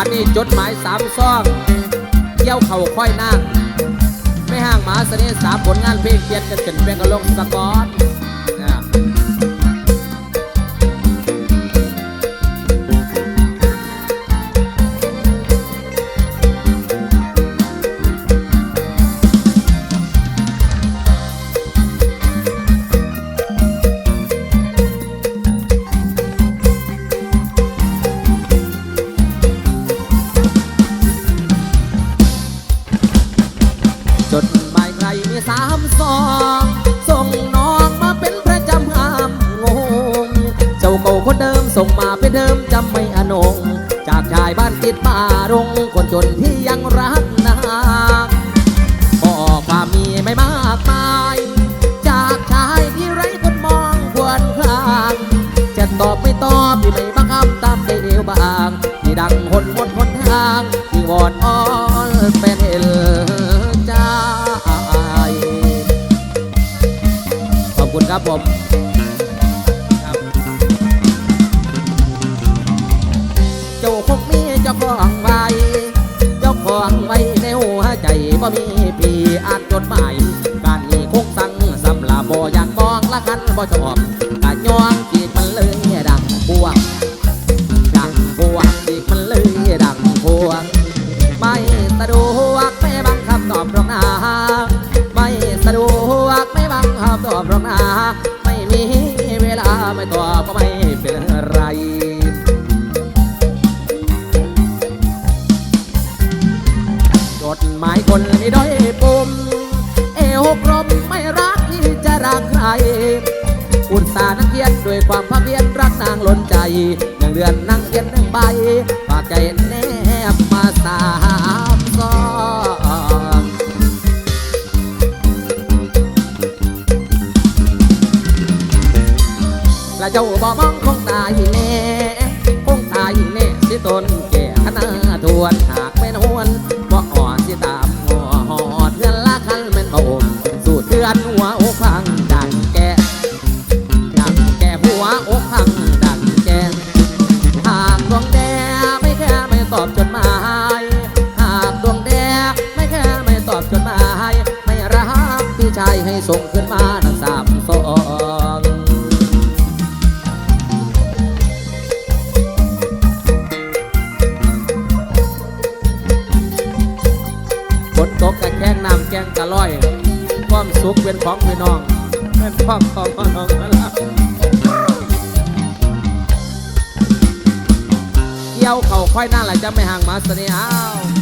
บัดนี้จดหมายสามซองเกี่ยวเข่าค่อยนั่งไม่ห่างหมาเสน่ห์สามผลงานเพลงเปลี่ยนกันเป็นเป็นกระลงสกอต สามสองส่งน้องมาเป็นประจำห้ามงง เจ้าเก่าคนเดิมส่งมาเป็นเดิมจำไม่อนง จากชายบ้านติดป่ารงคนจนที่ยังรัก จ้าของไว้เจ้าของไว้ในหัวใจบ่มีพี่อ่านจดหมายการนี้คงสั่งสำหรับบ่อยากมองละคันบ่ชอบ อุตส่านักเขียนด้วยความภาคเพียรรักนางล้นใจหนึ่งเดือนนั่งเขียนหนึ่งใบฝากใจแนบมาสามซองและเจ้าบ่มองคงตายแตอบจดหมาย หากดวงแดงไม่แค่ไม่ตอบจดหมาย ไม่รักพี่ชายให้ส่งขึ้นมาทั้งสามสองฝนตกกะแข้งน้ำแกงกะร้อย ความสุขเป็นของพี่น้องเป็นของของพี่น้องนั่นละ เกี่ยวเข่าค่อยหน้าหละจะไม่ห่างมาสนีอ้าว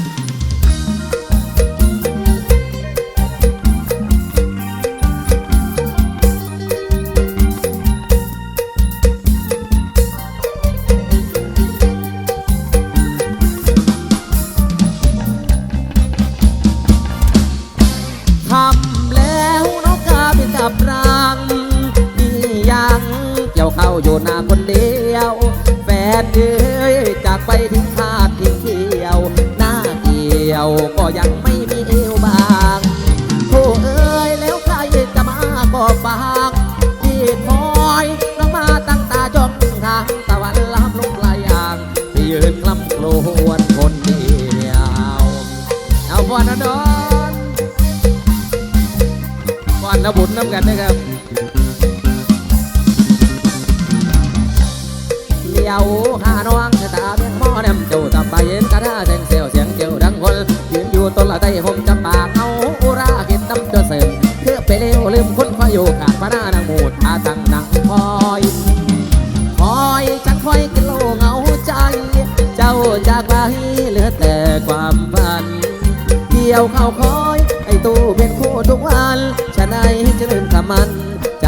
นะบุญน้ำกันนะครับ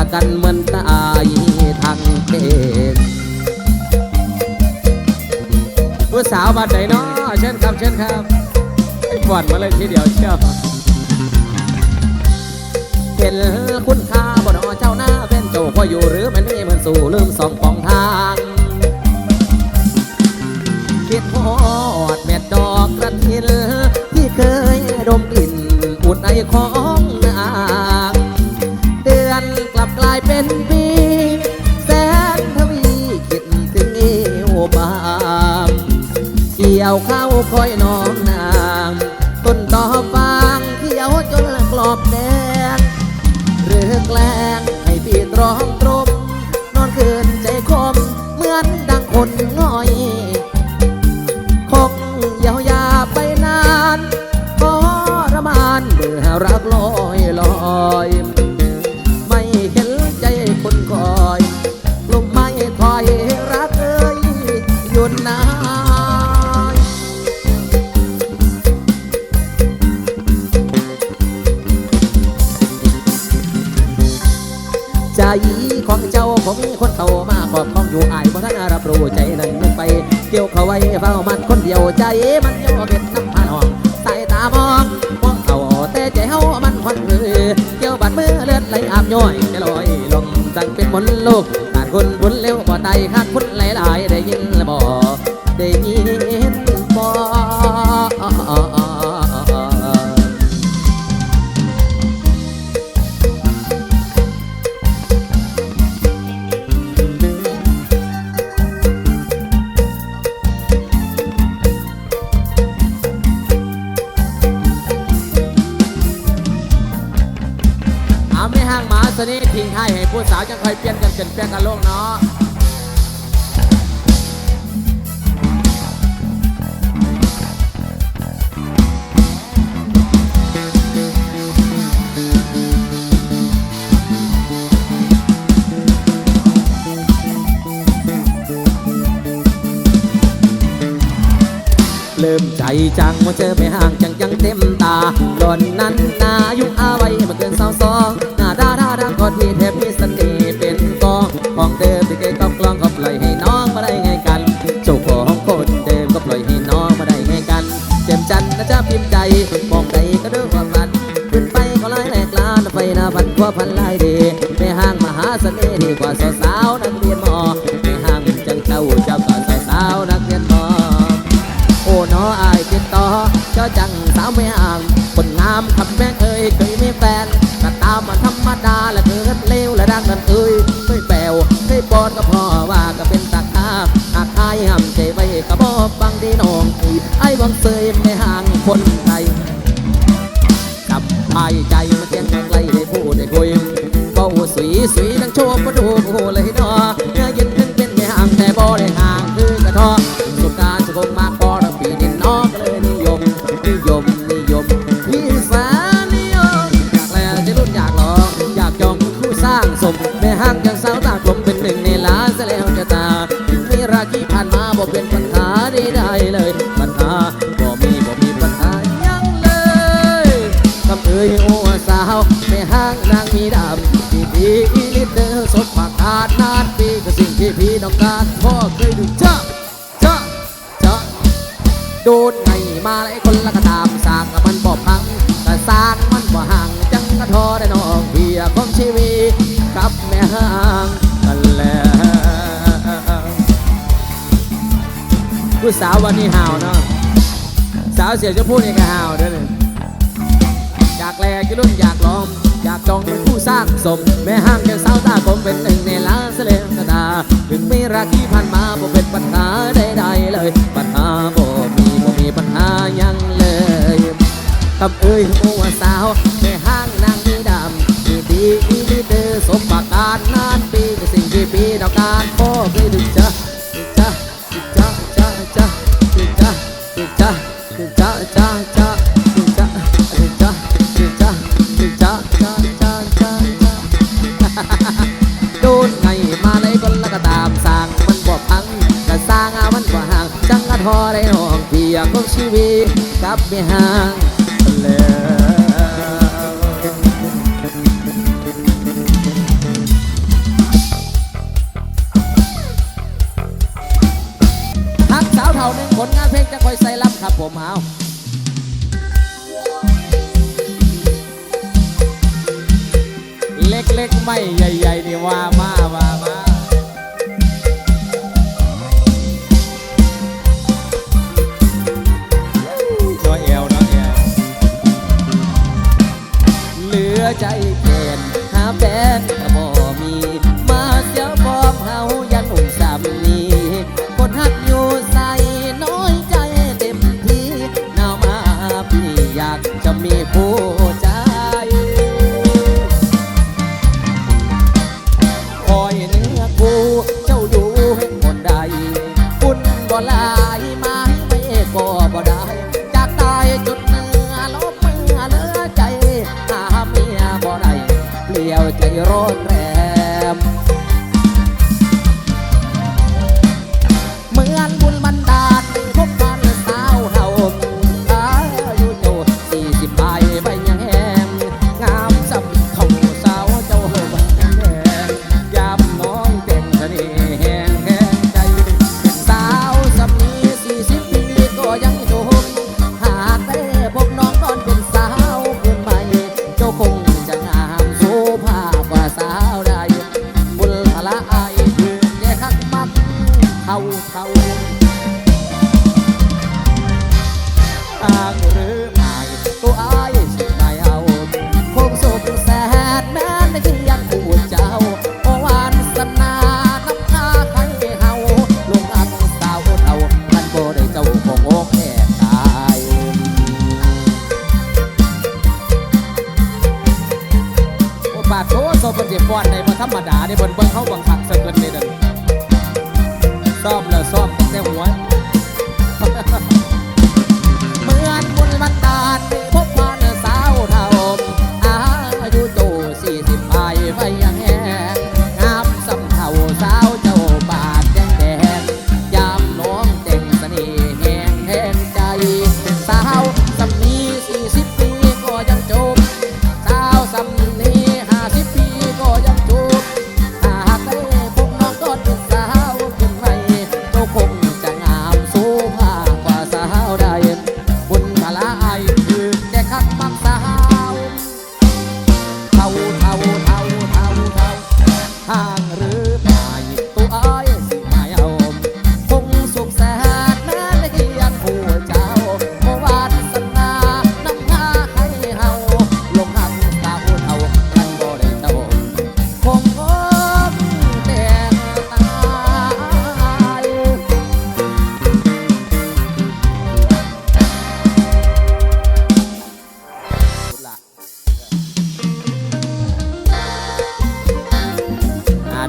กกันเหมือนตายทางเกณฑ์ผู้สาวบ้านไหนเนาะเชิญครับเชิญครับไอ้ปวดมาเลยทีเดียวเชียวเห็นคุณค่าบ่นอเจ้าหน้าเป็นโจก็อยู่หรือมันนี่มันสู่ลืมสองปองทางคิดฮอดแม่ดอกกระถินที่เคยดมกลิ่นอุ่นไอขอ ต้นตอฟางเขียวจนกรอบแดงหรือแกล้ง มีคนเขามาขอบของอยู่อายเพราะท่านรับรู้ใจนั้นยังไป เกี่ยวเข้าไว้เฝ้ามันคนเดียวใจมันย่อเป็นน้ำพานองสายตามองมองเขาแต่ใจเฮามันควันมือเกี่ยวบาดมือเลือดไหลอาบย้อยจะลอยลงสังเป็นมนโลกขาดคนบุญเร็วบ่ไตขาดคุณ สนี้ทิ้งให้ให้ผู้สาวจะคอยเปลี่ยนกันเปลี่ยนแปลงกันโลกเนาะเริ่มใจจังว่าเจอไม่ห่างจังจังเต็มตาหล่อนนั้นนายุคอาไว้มาเกินสาวส ดีกว่าสาวสาวนักเรียนมอไม่ห่างจังเจ้าเจ้าก็สาวสาวนักเรียนมอโอ้น้ออายติดต่อเจ้าจังสาวไม่ห่างคนงามคำแม่เอ่ยเคยมีแฟนก็ตามมาธรรมดาและเกิดเลวและดังนั้นเอ่ยเคยแปลวเคยปอดก็พอว่าก็เป็นตาคาหากอายห้ำใจไว้ก็บอกฟังดีน้องอีไอ้วังเซยไม่ห่างคนไทยจับพายใจ สวยสวยทั้งโชว์มาดูโอ้เลยนาะเนื้อเย็นถึงเป็นไม่ห่างแต่บ่ได้ห่างคือกระทอสุการสุคงมากพอระปีดินน้อก็เลยนิยมนิยมนิยมพี่สานิยมอยากแล้วจะรุ่นอยากหลอกอยากจองคู่สร้างสมแม่ห่างจังสาวตากลมเป็นหนึ่งในล้านซะแล้วจะตาถึงมีราคีผ่านมาบ่เป็นปัญ เคยดูเจ้าเจ้าเจ้าโดนไงมาไอ้คนละก็ตามสร้างกับมันบ่พังแต่สร้างมันบ่ห่างจังกระทอได้น้องเพียของชีวิตกับแม่ห่างกันแล้วผู้สาววันนี้ห่าวเนาะสาวเสียจะพูดนี่ก็ห่าวเด้อเนี่ยอยากแลกิรุ่นอยากลอง อยากจองเป็นผู้สร้างสม แม่ห้างแก่สาวตาคงเป็นหนึ่ง ถึงไม่รักที่ผ่านมาบ่เป็นปัญหาใดๆเลย ปัญหาบ่มีบ่มีปัญหายังเลยคำเอ้ยหัวสาวแม่ เท่าหนึ่งผลงานเพลงจะคอยใส่รับครับผมเอาเล็กๆไม่ใหญ่ ๆ นี่ว่ามาว่ามาน้อยเอวน้อยเอวเหลือใจแก่นหาแฟนาดโถโซเป็นเจ็บปวดในบ่ธรรมดาในบนเบิ้งเขาบังคับเกินเลยเด้อซ่อมแล้วซ่อมแต่หัวเหมือนบุญบันตาด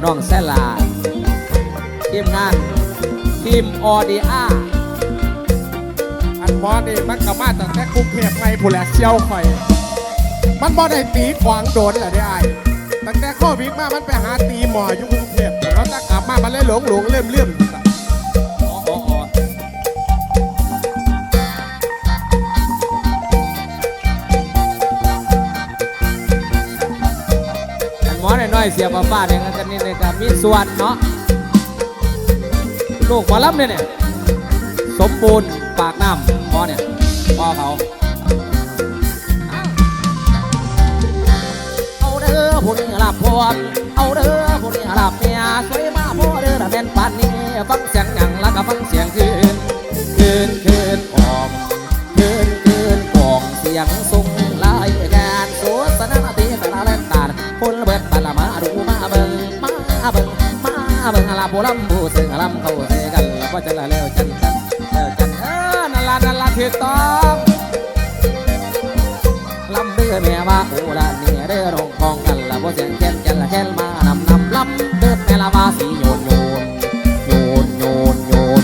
น้องแซลาทีมงานทีมออดีอาอันบอนี่มันก็มาตั้งแต่กรุงเทพไปผู้แหละเชี่ยวข่อย มันบอได้ตีขวางโดนแหละได้ไอ้ตั้งแต่โควิดมามันไปหาตีหมออยู่กรุงเทพแล้วจะกลับมามันเลยหลงหลงเลื่อมเลื่อม น้อยเสียป้าป้าเนี่ยกันนี่เลยก็มีส่วนเนาะลูกหมอลำเนี่ยเนี่ยสมบูรณ์ปากน้ำหมอเนี่ยพ่อเขาเอาเด้อผู้นี้หลับพวดเอาเด้อผู้นี้หลับเมียสวยมาพ่อเด้อถ้าเป็นปานนี้ฟังเสียงหยังแล้วก็ฟังเสียงคืน กันแล้วก็จะละแล้วจันจันแล้วจันเออนั่นละนั่นละถูกต้องลำเดือแม่ว่าโอ้ละเนี่ยเด้อร้องคองกันละบ่เสียงแค้นแกันละแค้นมานำนำลำเดือแม่ละว่าสีโยนโยนโยนโยนโยน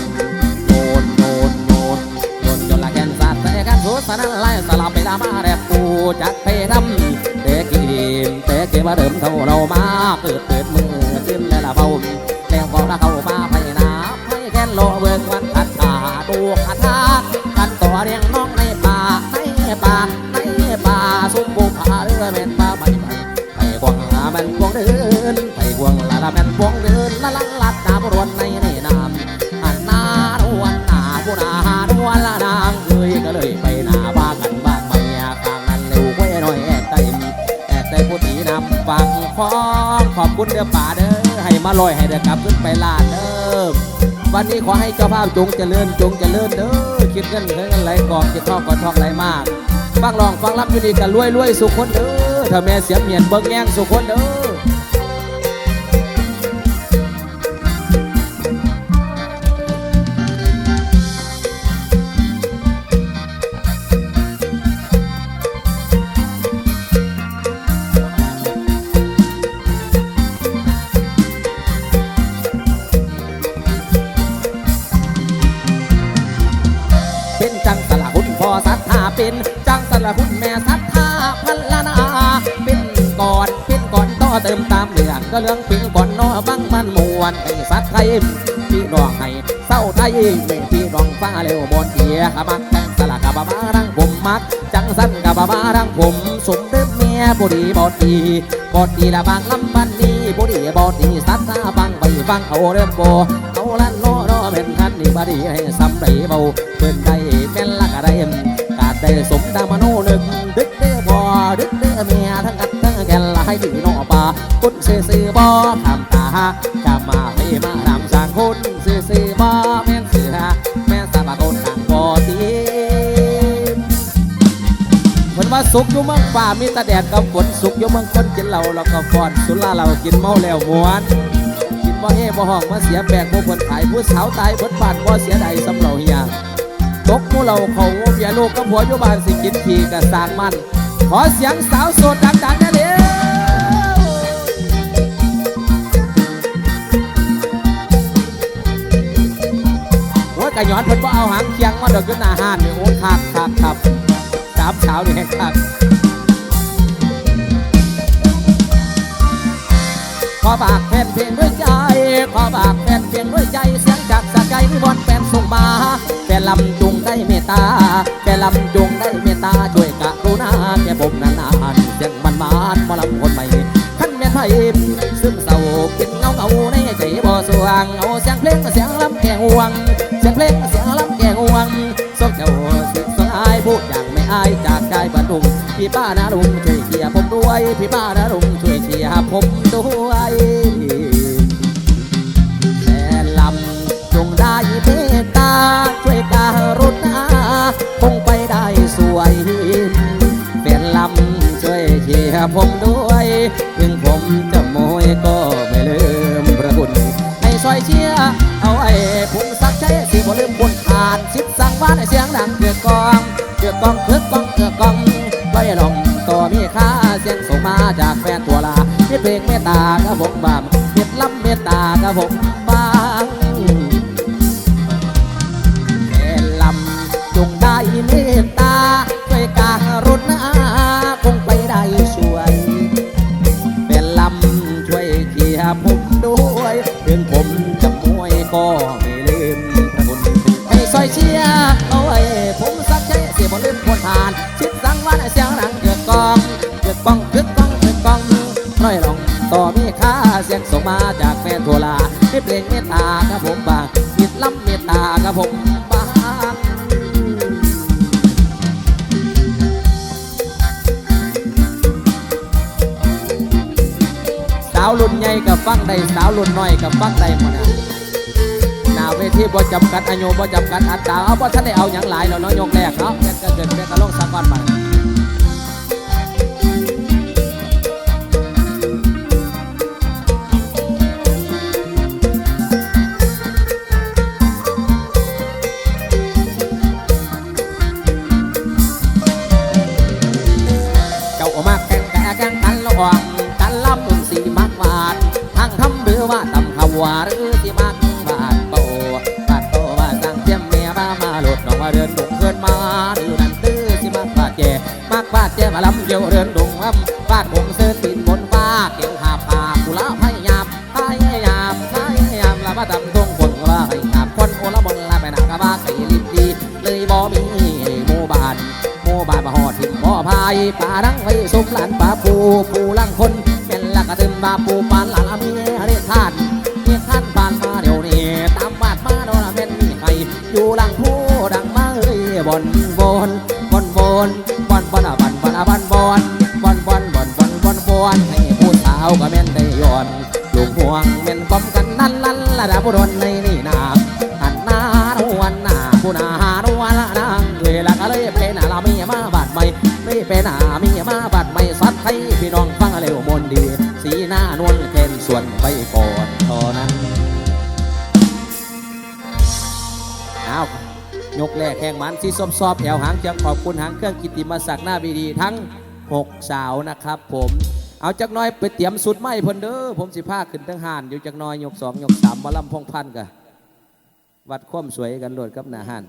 โยนโยนโยนโยนจนละแค้นสัตว์แต่กันสุดสนั่นไล่สลับไปละมาแรบกูจัดไปทำแต่กินแต่เก็บว่าเดิมาเราม คุณเด้อป่าเด้อให้มาลอยให้เด้อกลับขึ้นไปลาดเด้อวันนี้ขอให้เจ้าภาพจงเจริญจงเจริญเด้อคิดเงินเงินไหลกองคิดทองก่อทองไหลมากฟังลองฟังรับอยู่ดีกันรวยรวยสุขคนเด้อถ้าแม่เสียเมียนเบิ่งแง่งสุขคนเด้อ ละคุณแม่ศรัทธาพันละนาเป็นก่อนเป็นก่อนต่อเติมตามเรื่องก็เรื่องเป็นก่อนนอบังมันมวนให้สัตว์ไทยพี่น้องให้เศร้าไทยไม่พี่น้องฟ้าเร็วบนเทียขมักจังสละกับบาบารังผมมัก จังสั้นกับบาบารังผมสมเด็จเมียบดีบอดีบอดีละบางลำบันนี้บดีบอดีสัตว์ตาบังไปฟังเอาเริ่มโบเอาละโนรอเป็นทันนี่บดีให้ซ้ำได้เบาเพิ่นได้เป็นละกะได้กาดได้สมดา ซื่อซื่อบ่คำตาจะมาให้มาทำสังคุณซื่อซื่อบ่แม่นเสือแม่นสาบคนทางบ่ตีว่าสุขอยู่เมืองป่ามีตะแดดกับฝนสุขอยู่เมืองคนกินเหล้าแล้วก็ฟอนสุราเรากินเมาแล้วมวนกินบ่เฮ่บ่ห้องมาเสียแบกบ่เพิ่นขายผู้สาวตายเพิ่นบ้านบ่เสียใดสำเหล่าเฮียตกมู่เราเขาเมียลูกกับผัวอยู่บ้านสิกินขี้กะสางมันขอเสียงสาวโสดดังๆ โอ้ยกะย้อนเพิ่นบ่เอาหางเคียงมาดอกอยู่หน้าห้านนี่โอ้คักคักครับสามสาวนี่แห่งคักขอฝากแฟนเพลงด้วยใจ ขอฝากแฟนเพลงด้วยใจเสียงจากสะใจนิบอนแฟนส่งมาแฟนลำจงได้เมตตาแฟนลำจงได้เมตตาช่วยกะรุณาแก่ผมนานๆเสียงมันมานมาลำคนใหม่ขั้นแม่ไทยซึมเศร้าเป็นเงาเงาในใจบ่สว่างเอาเสียงเพลงเสียงลำแก่ห่วง สียงเพลงเสียงลำแก่ห่วงส่งเจ้าสิสงอายพูดอย่างไม่อายจากใจบรรดุงพี่ป้านาลุงช่วยเชียร์ผมด้วยพี่ป้านาลุงช่วยเชียร์ผมด้วยแต่ลำจงได้เมตตาช่วยการุณาคงไปได้สวยเป็นลำช่วยเชียร์ผมด้วยถึงผมจะโมยก็ากระผมบามเม็ดลำเมตตากระผมาวรุ่นใหญ่กับฟังได้สาวรุ่นน้อยกับฟังได้หมดนะหน้าเวทีบ่จำกัดอายุบ่จำกัดอัตราเอาบ่ท่านได้เอาอย่างหลายแล้วเนาะยกแรกเนาะเป็นก็เกิดเป็นก็ลงสักวันไป ป่าดังไว้สุมหลานป่าปูปูลังคนเป็นละกระตึมป่าปูปานหลานมีเรทานมีท่านปานมาเดี๋ยวนี้ตามบาดมาโดนแม่นมีใครอยู่หลังผู้ดังมาเอ้ยบอนบอนบอนบอนบอนบอนบันบอนบันบอนบอนบอนบอนบอนบอนบอนให้ผู้สาวก็แม่นได้ย้อนลูกห่วงแม่นป้อมกันนั่นลั่นละดาผู้ดนในนี่นา ไม่เป็นหน้ามีมาบาดใหม่สัดให้พี่น้องฟังเร็วมนดี สีหน้านวลเคนส่วนไปก่อนเท่านั้นเอายกแรกแข่งมันสีส้มซอบแถวหางเจียงขอบคุณหางเครื่องกิติมศักดิ์หน้าบีดีทั้ง 6 สาวนะครับผมเอาจักน้อยไปเตรียมสุดไม้เพิ่นเด้อผมสิพาขึ้นทั้งหานอยู่จักน้อยยกสองยกสามมาลำพงพันกะวัดความสวยกันโหลดกับหน้าหาน